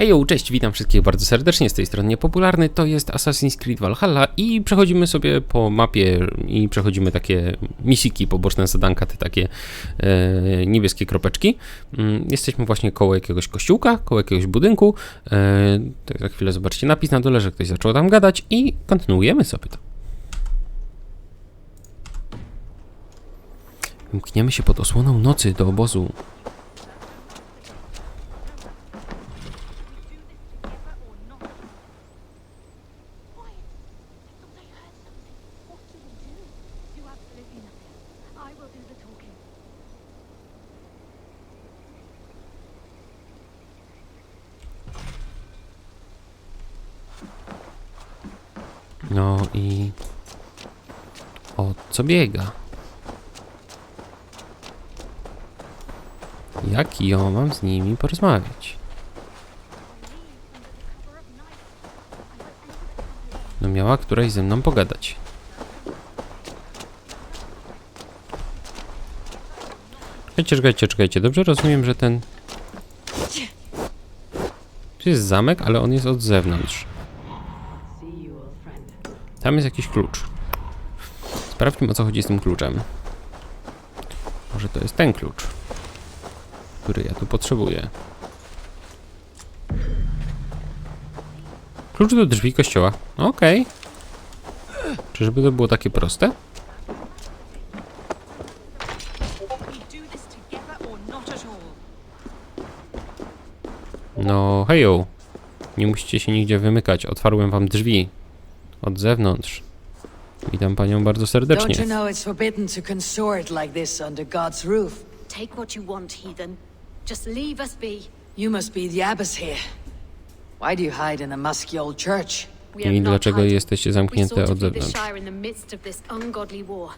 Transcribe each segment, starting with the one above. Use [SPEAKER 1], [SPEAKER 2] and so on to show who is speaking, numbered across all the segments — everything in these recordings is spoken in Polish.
[SPEAKER 1] Hejo, cześć, witam wszystkich bardzo serdecznie, z tej strony Niepopularny, to jest Assassin's Creed Valhalla i przechodzimy sobie po mapie i przechodzimy takie misiki, poboczne zadanka, te takie e, niebieskie kropeczki. Mm, jesteśmy właśnie koło jakiegoś kościółka, koło jakiegoś budynku, e, tak za chwilę zobaczcie napis na dole, że ktoś zaczął tam gadać i kontynuujemy sobie to. Mkniemy się pod osłoną nocy do obozu.
[SPEAKER 2] Do absolutely nothing. I will do the talking.
[SPEAKER 1] No i o co biega? Jak ja mam z nimi porozmawiać? No miała któraś ze mną pogadać. Czekajcie, czekajcie, czekajcie. Dobrze rozumiem, że ten... Tu jest zamek, ale on jest od zewnątrz.
[SPEAKER 3] See you, old friend.
[SPEAKER 1] Tam jest jakiś klucz. Sprawdźmy o co chodzi z tym kluczem. Może to jest ten klucz, który ja tu potrzebuję. Klucz do drzwi kościoła. Okej. Czyżby to było takie proste? No, hejo. Nie musicie się nigdzie wymykać. Otwarłem wam drzwi. Od zewnątrz. Witam panią bardzo
[SPEAKER 3] Don't you
[SPEAKER 1] serdecznie.
[SPEAKER 3] know it's forbidden to consort like this under God's roof?
[SPEAKER 2] Take what you want, heathen. Just leave us be.
[SPEAKER 3] You must be the abbess here. Why do you hide in a musky old church?
[SPEAKER 2] We are
[SPEAKER 1] I
[SPEAKER 2] not
[SPEAKER 1] dlaczego
[SPEAKER 2] hiding.
[SPEAKER 1] jesteście
[SPEAKER 2] We
[SPEAKER 1] zamknięte
[SPEAKER 2] sought to
[SPEAKER 1] od zewnątrz?
[SPEAKER 2] Shire in the midst of this ungodly war.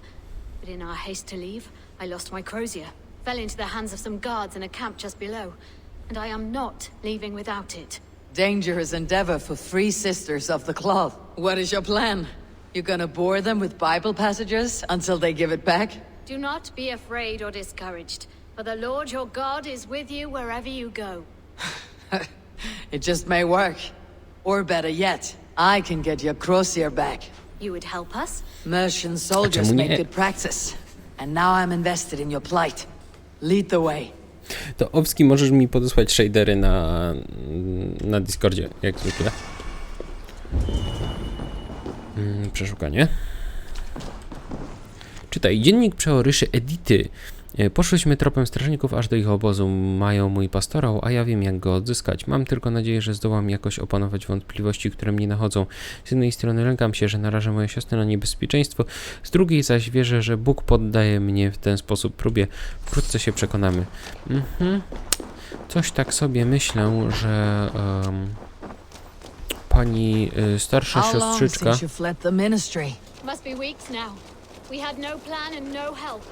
[SPEAKER 2] But in our haste to leave, I lost my crozier, fell into the hands of some guards in a camp just below, and I am not leaving without it.
[SPEAKER 3] Dangerous endeavor for three sisters of the cloth. What is your plan? You gonna bore them with Bible passages until they give it back?
[SPEAKER 2] Do not be afraid or discouraged, for the Lord your God is with you wherever you go.
[SPEAKER 3] It just may work. Or better yet, I can get your crozier back.
[SPEAKER 2] You would help us?
[SPEAKER 3] Merchant soldiers
[SPEAKER 1] czemu
[SPEAKER 3] make good practice. And now I'm invested in your plight. Lead the way.
[SPEAKER 1] To Owski możesz mi podesłać shadery na, na Discordzie, jak zwykle. Mm, Przeszukanie. Czytaj, dziennik przeoryszy Edity. E, Poszłyśmy tropem strażników aż do ich obozu. Mają mój pastorał, a ja wiem jak go odzyskać. Mam tylko nadzieję, że zdołam jakoś opanować wątpliwości, które mnie nachodzą. Z jednej strony lękam się, że narażę moją siostrę na niebezpieczeństwo, z drugiej zaś wierzę, że Bóg poddaje mnie w ten sposób próbie. Wkrótce się przekonamy. Mhm. Coś tak sobie myślę, że em, pani y, starsza siostrzyczka.
[SPEAKER 3] since you fled the ministry?
[SPEAKER 2] Must be weeks now. We had no plan and no help.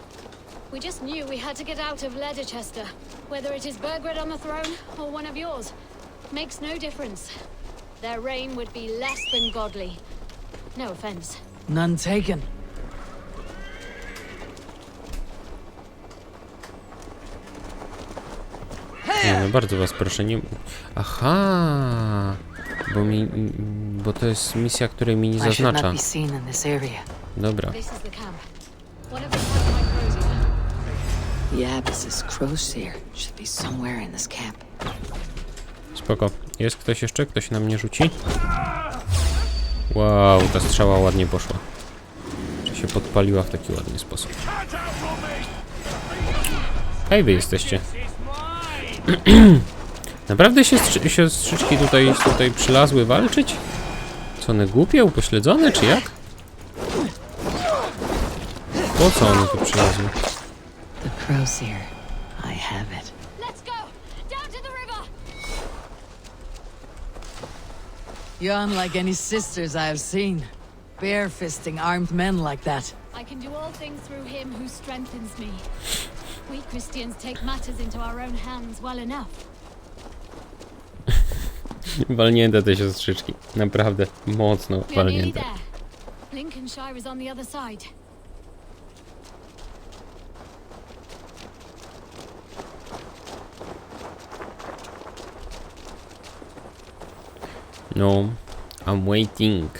[SPEAKER 2] We just knew we had to get out of Leicester. Whether it is Burgred on the throne or one of yours, makes no difference. Their reign would be less than godly. No offense.
[SPEAKER 3] None taken.
[SPEAKER 1] Nie, no bardzo was proszę, nie... Aha! Bo mi... bo to jest misja, której mi nie
[SPEAKER 3] I should not
[SPEAKER 1] zaznacza.
[SPEAKER 3] be seen in this area.
[SPEAKER 1] Dobra.
[SPEAKER 2] The
[SPEAKER 3] should be somewhere in this camp.
[SPEAKER 1] Spoko. Jest ktoś jeszcze? Ktoś na mnie rzuci? Wow, ta strzała ładnie poszła. Czy się podpaliła w taki ładny sposób. Hej, wy jesteście. Naprawdę siostrzy- siostrzyczki tutaj, tutaj przylazły walczyć? Co one głupie, upośledzone, czy jak? Po co one tu przylazły?
[SPEAKER 3] The crowseer. I have it.
[SPEAKER 2] Let's go! Down to the river!
[SPEAKER 3] You're unlike any sisters I have seen. Bare-fisting armed men like that.
[SPEAKER 2] I can do all things through him who strengthens me. We Christians take matters into our own hands well enough.
[SPEAKER 1] Walnięte te siostrzyczki. Naprawdę mocno
[SPEAKER 2] We are nearly
[SPEAKER 1] walnięte.
[SPEAKER 2] Lincolnshire is on the other side.
[SPEAKER 1] No, I'm waiting.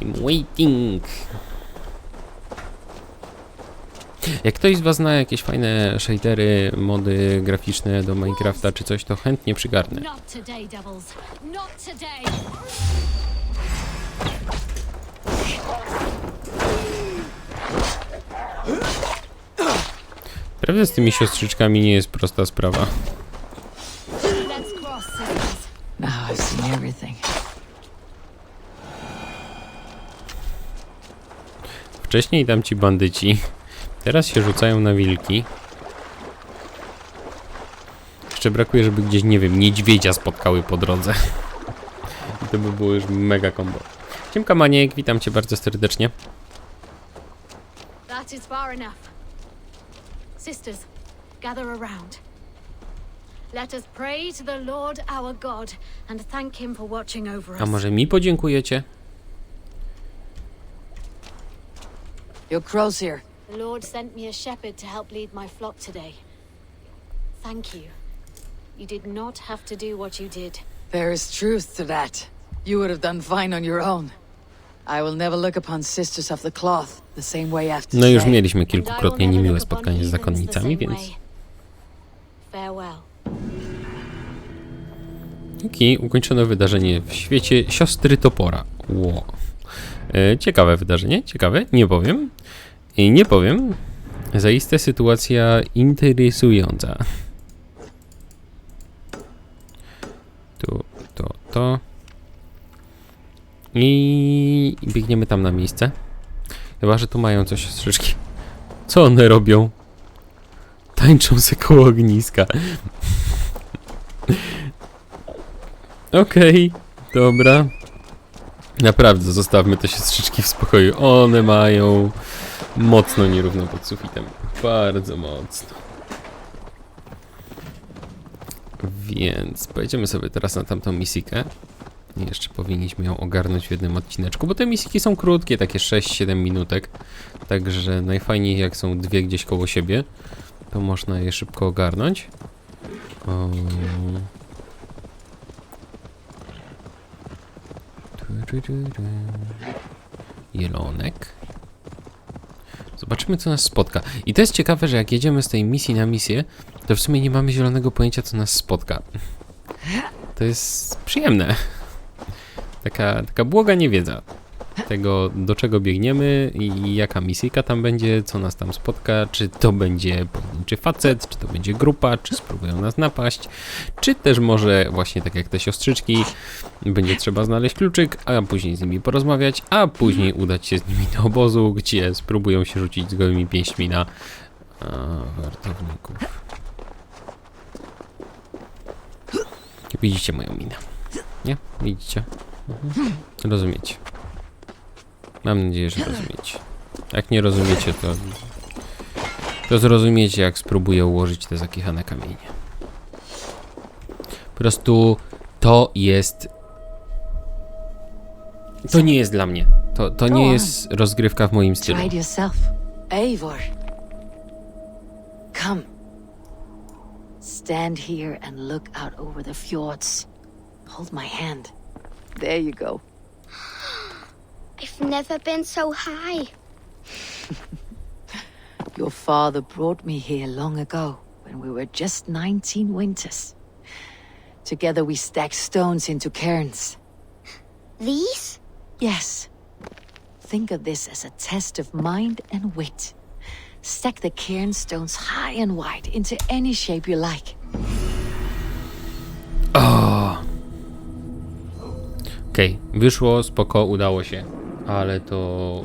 [SPEAKER 1] I'm waiting. Jak ktoś z Was zna jakieś fajne shadery, mody graficzne do Minecrafta czy coś, to chętnie przygarnę. Prawda z tymi siostrzyczkami nie jest prosta sprawa.
[SPEAKER 2] Let's cross, sisters.
[SPEAKER 3] Now I've seen everything.
[SPEAKER 1] Wcześniej tam ci bandyci, teraz się rzucają na wilki. Jeszcze brakuje, żeby gdzieś, nie wiem, niedźwiedzia spotkały po drodze. I to by było już mega combo. Siemka Maniek, witam cię bardzo serdecznie.
[SPEAKER 2] That is far enough. Sisters, gather around. Let us pray to the Lord our God and thank Him for watching over
[SPEAKER 1] A
[SPEAKER 2] us.
[SPEAKER 1] może mi podziękujecie?
[SPEAKER 3] Your crow's here.
[SPEAKER 2] The Lord sent me a shepherd to help lead my flock today. Thank you. You did not have to do what you did.
[SPEAKER 3] There is truth to that. You would have done fine on your own. I will never look upon Sisters of the Cloth the same way after
[SPEAKER 1] No już mieliśmy kilkukrotnie niemiłe spotkanie z zakonnicami, więc...
[SPEAKER 2] Farewell.
[SPEAKER 1] Okej, ukończono wydarzenie w świecie siostry topora. Ło. E, ciekawe wydarzenie, ciekawe, nie powiem. I nie powiem. Zaiste sytuacja interesująca. Tu, to, to. I biegniemy tam na miejsce. Chyba, że tu mają coś siostrzyczki. Co one robią? Tańczą se koło ogniska. Okej, dobra. Naprawdę, zostawmy te siostrzyczki w spokoju. One mają mocno nierówno pod sufitem. Bardzo mocno. Więc pojedziemy sobie teraz na tamtą misikę. I Jeszcze powinniśmy ją ogarnąć w jednym odcineczku, bo te misiki są krótkie, takie 6-7 minutek. Także najfajniej jak są dwie gdzieś koło siebie, to można je szybko ogarnąć. O... Jelonek. Zobaczymy, co nas spotka. I to jest ciekawe, że jak jedziemy z tej misji na misję, to w sumie nie mamy zielonego pojęcia, co nas spotka. To jest przyjemne. Taka, taka błoga niewiedza tego, do czego biegniemy i jaka misyjka tam będzie, co nas tam spotka, czy to będzie pojedynczy facet, czy to będzie grupa, czy spróbują nas napaść, czy też może właśnie tak jak te siostrzyczki, będzie trzeba znaleźć kluczyk, a później z nimi porozmawiać, a później udać się z nimi do obozu, gdzie spróbują się rzucić z gołymi pięśćmi na a, wartowników. Widzicie moją minę. Nie? Widzicie? Mhm. Rozumiecie. Mam nadzieję, że rozumiecie. Jak nie rozumiecie, to, to zrozumiecie, jak spróbuję ułożyć te zakichane kamienie. Po prostu to jest. To nie jest dla mnie. To, to nie jest rozgrywka w moim stylu.
[SPEAKER 3] Yourself. Eivor. Come. Stand here and look out over the fjords. Hold my hand. There you go.
[SPEAKER 4] I've never been so high.
[SPEAKER 3] Your father brought me here long ago, when we were just 19 winters. Together we stacked stones into cairns.
[SPEAKER 4] These?
[SPEAKER 3] Yes. Think of this as a test of mind and wit. Stack the cairn stones high and wide into any shape you like. Ah.
[SPEAKER 1] Okej, wyszło, spoko, udało się. Ale to.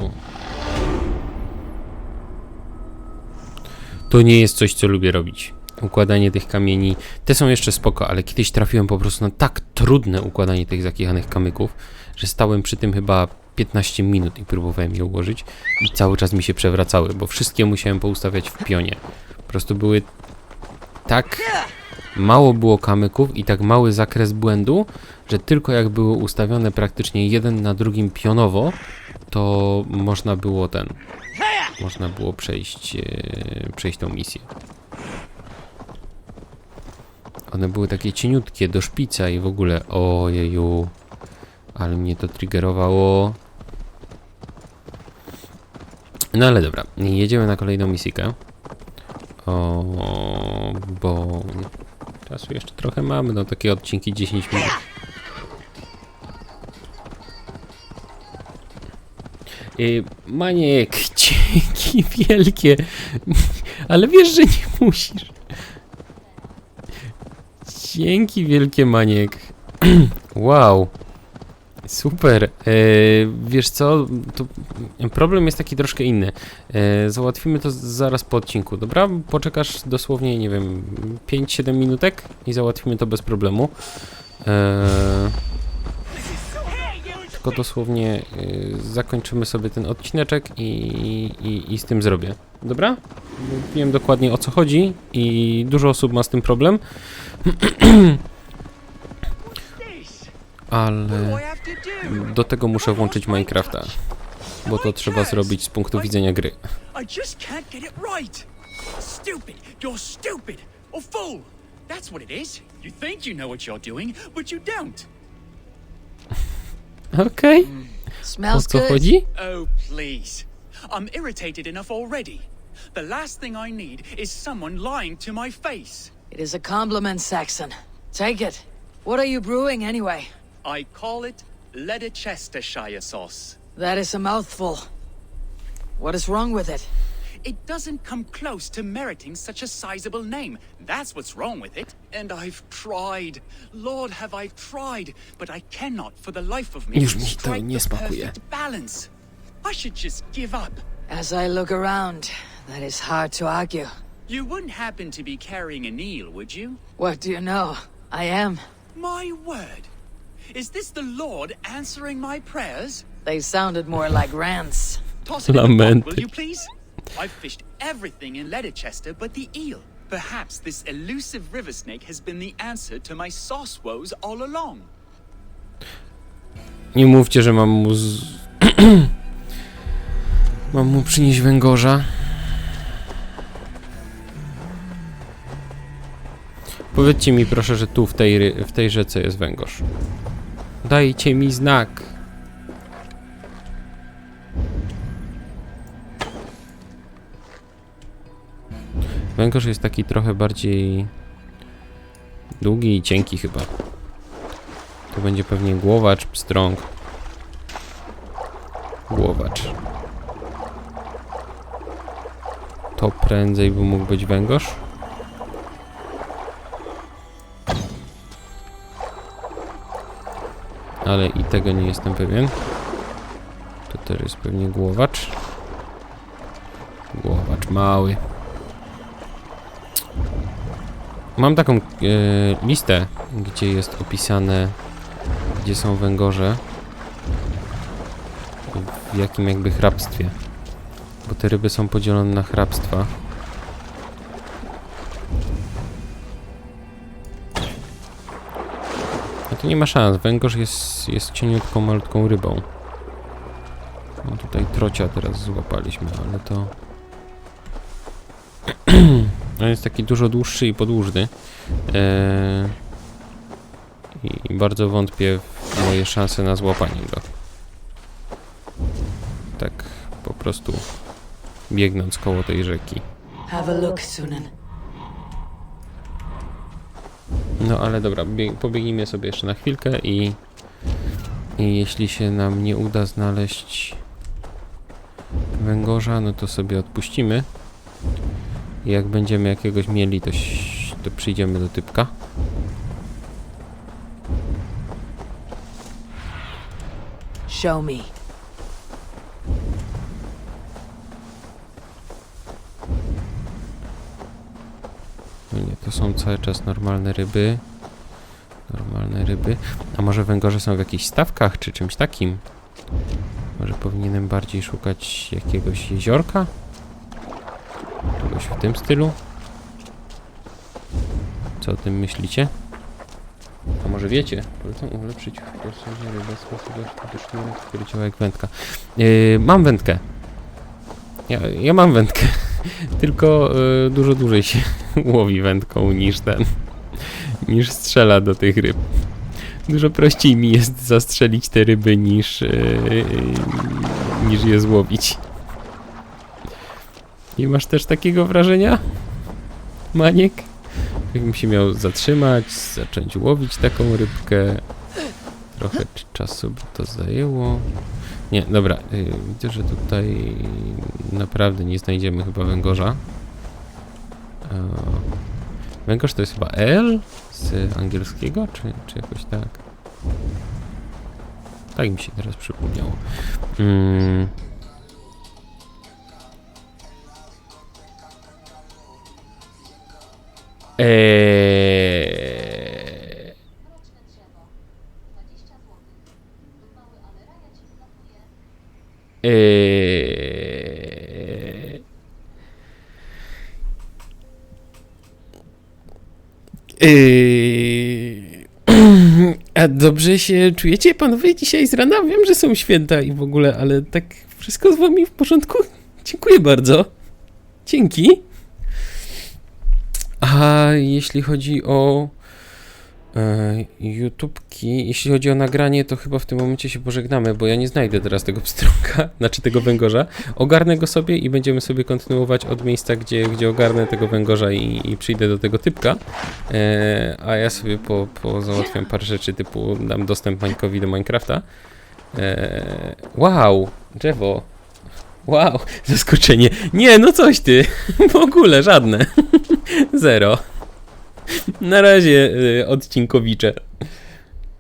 [SPEAKER 1] To nie jest coś, co lubię robić. Układanie tych kamieni. Te są jeszcze spoko, ale kiedyś trafiłem po prostu na tak trudne układanie tych zakichanych kamyków, że stałem przy tym chyba 15 minut i próbowałem je ułożyć. I cały czas mi się przewracały, bo wszystkie musiałem poustawiać w pionie. Po prostu były tak mało było kamyków i tak mały zakres błędu, że tylko jak były ustawione praktycznie jeden na drugim pionowo, to można było ten. Można było przejść, e, przejść tą misję. One były takie cieniutkie do szpica i w ogóle ojeju. Ale mnie to triggerowało. No ale dobra, jedziemy na kolejną misję. O, bo czasu jeszcze trochę mamy, no takie odcinki 10 minut. Y, Maniek, dzięki wielkie. Ale wiesz, że nie musisz. Dzięki wielkie, Maniek. wow. Super. E, wiesz co? Problem jest taki troszkę inny. E, załatwimy to zaraz po odcinku, dobra? Poczekasz dosłownie, nie wiem, 5-7 minutek i załatwimy to bez problemu. E, tylko dosłownie zakończymy sobie ten odcineczek i, i, i z tym zrobię. Dobra? Wiem dokładnie o co chodzi i dużo osób ma z tym problem. Ale
[SPEAKER 2] Do
[SPEAKER 1] tego muszę włączyć Minecrafta, bo to trzeba zrobić z punktu widzenia gry.
[SPEAKER 2] I just can't get it right. Stupid. You're stupid. Or fool. That's what it is. You think you know what you're doing, but you don't.
[SPEAKER 1] Okej, o
[SPEAKER 3] Smells
[SPEAKER 1] co chodzi?
[SPEAKER 2] Oh, please. I'm irritated enough already. The last thing I need is someone lying to my face.
[SPEAKER 3] It is a compliment, Saxon. Take it. What are you brewing anyway?
[SPEAKER 2] I call it Leicestershire sauce.
[SPEAKER 3] That is a mouthful. What is wrong with it?
[SPEAKER 2] It doesn't come close to meriting such a sizable name. That's what's wrong with it. And I've tried. Lord, have I tried. But I cannot, for the life of me,
[SPEAKER 1] Już mi to
[SPEAKER 2] strike
[SPEAKER 1] nie
[SPEAKER 2] the
[SPEAKER 1] smakuje.
[SPEAKER 2] perfect balance. I should just give up.
[SPEAKER 3] As I look around, that is hard to argue.
[SPEAKER 2] You wouldn't happen to be carrying an eel, would you?
[SPEAKER 3] What do you know? I am.
[SPEAKER 2] My word. Is this the Lord answering my prayers?
[SPEAKER 3] They sounded more like rants.
[SPEAKER 2] Toss it in the pot, will you please? I've fished everything in Leicestershire but the eel. Perhaps this elusive river snake has been the answer to my sauce woes all along.
[SPEAKER 1] Nie mówcie, że mam mu z... mam mu przynieść węgorza. Powiedzcie mi proszę, że tu w tej, w tej rzece jest węgorz. Dajcie mi znak. Węgorz jest taki trochę bardziej długi i cienki chyba. To będzie pewnie głowacz, pstrąg. Głowacz. To prędzej by mógł być węgorz. Ale i tego nie jestem pewien. To też jest pewnie głowacz. Głowacz mały. Mam taką e, listę, gdzie jest opisane, gdzie są węgorze, w jakim jakby hrabstwie. Bo te ryby są podzielone na hrabstwa. To nie ma szans. Węgorz jest, jest cieniutką, malutką rybą. No tutaj trocia teraz złapaliśmy, ale to... On jest taki dużo dłuższy i podłużny. Eee, I bardzo wątpię w moje szanse na złapanie go. Tak po prostu biegnąc koło tej rzeki.
[SPEAKER 3] Have a look, Sunan.
[SPEAKER 1] No ale dobra, bie- pobiegnijmy sobie jeszcze na chwilkę i, i jeśli się nam nie uda znaleźć węgorza, no to sobie odpuścimy. Jak będziemy jakiegoś mieli, to, to przyjdziemy do typka.
[SPEAKER 3] Show me.
[SPEAKER 1] To są cały czas normalne ryby. Normalne ryby. A może węgorze są w jakichś stawkach, czy czymś takim? Może powinienem bardziej szukać jakiegoś jeziorka? Czegoś w tym stylu? Co o tym myślicie? A może wiecie? Polecam ulepszyć w rozsądzie rybactwa sznurek, który działa jak wędka. Yy, mam wędkę. Ja, ja mam wędkę. Tylko y, dużo dłużej się łowi wędką niż ten. niż strzela do tych ryb. Dużo prościej mi jest zastrzelić te ryby niż, yy, niż je złowić. Nie masz też takiego wrażenia, Maniek? Jakbym się miał zatrzymać, zacząć łowić taką rybkę. Trochę czasu by to zajęło. Nie, dobra, yy, widzę, że tutaj naprawdę nie znajdziemy chyba węgorza. Eee, węgorz to jest chyba L z angielskiego, czy, czy jakoś tak? Tak mi się teraz przypomniało. Eee... Eee... A dobrze się czujecie, panowie, dzisiaj z rana? Wiem, że są święta i w ogóle, ale tak wszystko z wami w porządku? Dziękuję bardzo. Dzięki. A jeśli chodzi o e, YouTubki, jeśli chodzi o nagranie, to chyba w tym momencie się pożegnamy, bo ja nie znajdę teraz tego pstrąga, znaczy tego węgorza. Ogarnę go sobie i będziemy sobie kontynuować od miejsca, gdzie, gdzie ogarnę tego węgorza i, i przyjdę do tego typka. E, a ja sobie po, po załatwiam parę rzeczy, typu dam dostęp Mańkowi do Minecrafta. E, wow, drzewo. Wow, zaskoczenie. Nie, no coś ty. W ogóle żadne. Zero. Na razie y, odcinkowicze.